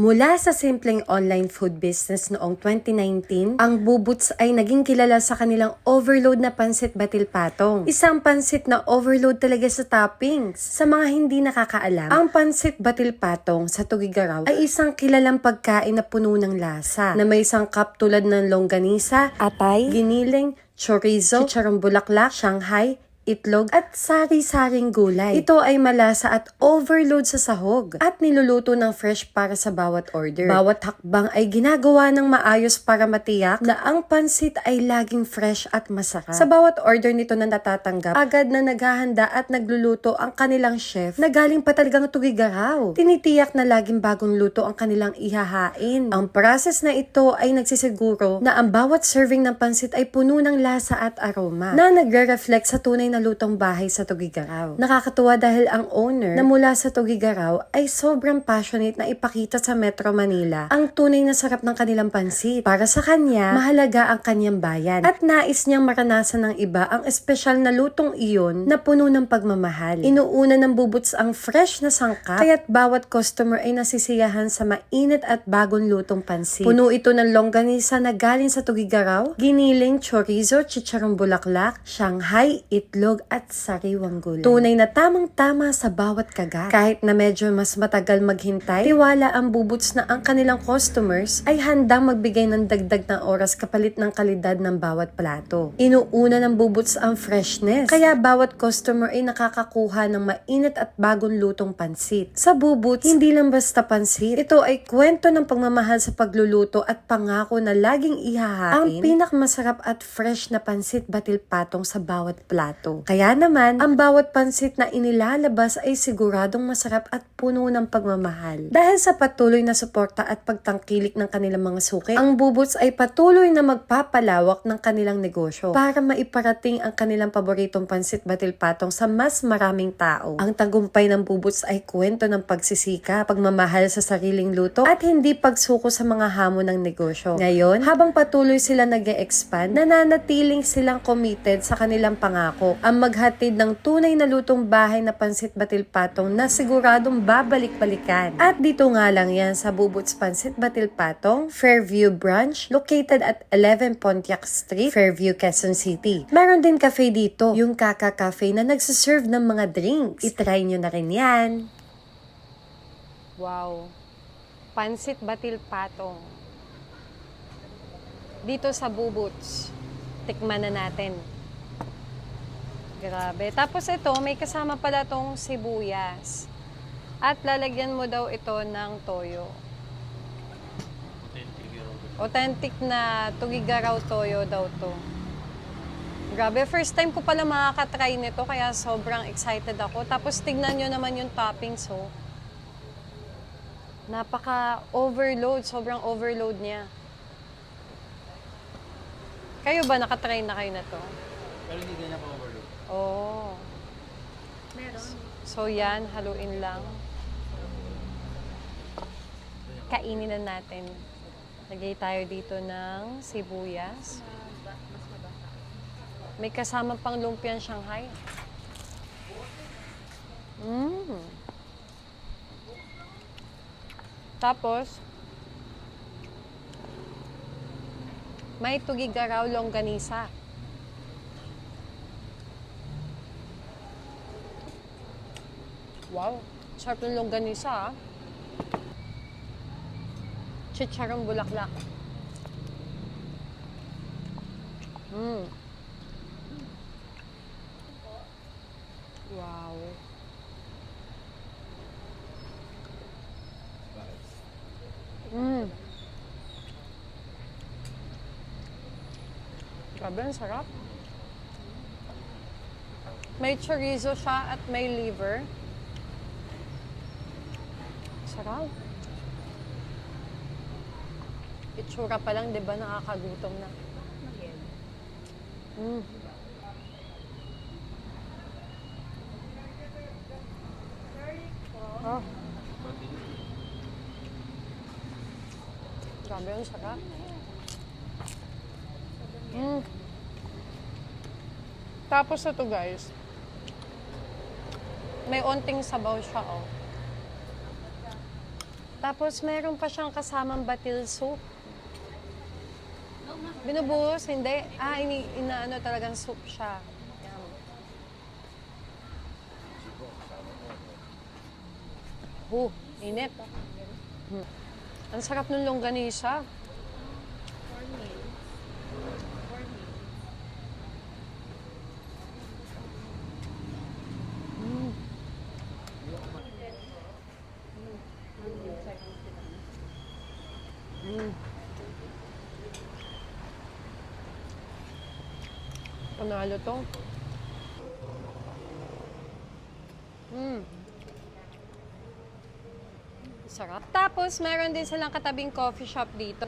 Mula sa simpleng online food business noong 2019, ang Bubuts ay naging kilala sa kanilang overload na pansit batil patong. Isang pansit na overload talaga sa toppings. Sa mga hindi nakakaalam, ang pansit batil patong sa Tugigaraw ay isang kilalang pagkain na puno ng lasa na may sangkap tulad ng longganisa, atay, giniling, chorizo, chicharong bulaklak, shanghai, itlog at sari-saring gulay. Ito ay malasa at overload sa sahog at niluluto ng fresh para sa bawat order. Bawat hakbang ay ginagawa ng maayos para matiyak na ang pansit ay laging fresh at masarap. Sa bawat order nito na natatanggap, agad na naghahanda at nagluluto ang kanilang chef na galing pa talagang tugigaraw. Tinitiyak na laging bagong luto ang kanilang ihahain. Ang process na ito ay nagsisiguro na ang bawat serving ng pansit ay puno ng lasa at aroma na nagre-reflect sa tunay na lutong bahay sa Tugigaraw. Nakakatuwa dahil ang owner na mula sa Tugigaraw ay sobrang passionate na ipakita sa Metro Manila ang tunay na sarap ng kanilang pansit. Para sa kanya, mahalaga ang kanyang bayan at nais niyang maranasan ng iba ang espesyal na lutong iyon na puno ng pagmamahal. Inuuna ng bubuts ang fresh na sangkap kaya't bawat customer ay nasisiyahan sa mainit at bagong lutong pansit. Puno ito ng longganisa na galing sa Tugigaraw, giniling, chorizo, chicharong bulaklak, shanghai, itlog at sariwang gulay. Tunay na tamang-tama sa bawat kagat. Kahit na medyo mas matagal maghintay, tiwala ang bubuts na ang kanilang customers ay handang magbigay ng dagdag ng oras kapalit ng kalidad ng bawat plato. Inuuna ng bubuts ang freshness, kaya bawat customer ay nakakakuha ng mainit at bagong lutong pansit. Sa bubuts, hindi lang basta pansit, ito ay kwento ng pagmamahal sa pagluluto at pangako na laging ihahain ang pinakmasarap at fresh na pansit batil patong sa bawat plato. Kaya naman, ang bawat pansit na inilalabas ay siguradong masarap at puno ng pagmamahal. Dahil sa patuloy na suporta at pagtangkilik ng kanilang mga suki, ang bubuts ay patuloy na magpapalawak ng kanilang negosyo para maiparating ang kanilang paboritong pansit batil patong sa mas maraming tao. Ang tagumpay ng bubuts ay kwento ng pagsisika, pagmamahal sa sariling luto at hindi pagsuko sa mga hamon ng negosyo. Ngayon, habang patuloy sila nag expand nananatiling silang committed sa kanilang pangako ang maghatid ng tunay na lutong bahay na pansit batil patong na siguradong babalik-balikan. At dito nga lang yan sa Bubuts Pansit Batil Patong, Fairview Branch, located at 11 Pontiac Street, Fairview, Quezon City. Meron din cafe dito, yung Kaka Cafe na nagsiserve ng mga drinks. Itry nyo na rin yan. Wow. Pansit Batil Patong. Dito sa Bubuts. Tikman na natin. Grabe. Tapos ito, may kasama pala tong sibuyas. At lalagyan mo daw ito ng toyo. Authentic na tugigaraw toyo daw to. Grabe, first time ko pala makakatry nito kaya sobrang excited ako. Tapos tignan nyo naman yung toppings, oh. Napaka-overload, sobrang overload niya. Kayo ba nakatry na kayo na to? Pero hindi ganyan pa-overload. Oo. Meron. So yan, haluin lang. Kainin na natin. Lagay tayo dito ng sibuyas. May kasama pang lumpiang Shanghai. Mm. Tapos, may tugigaraw longganisa. Wow, sarap ng longganisa ah. Chicharong bulaklak. Mm. Wow. Mm. Grabe, ang sarap. May chorizo siya at may liver. Sarap. Itsura pa lang, di ba, nakakagutom na. Mm. Oh. Grabe, ang sarap. Mm. Tapos ito guys, may onting sabaw siya oh. Tapos meron pa siyang kasamang batil soup. Binubuhos? Hindi. Ah, ini, inaano talagang soup siya. Yan. Oh, init. Hmm. Ang sarap ng longganisa. Panalo to. Mm. Sarap. Tapos, meron din silang katabing coffee shop dito.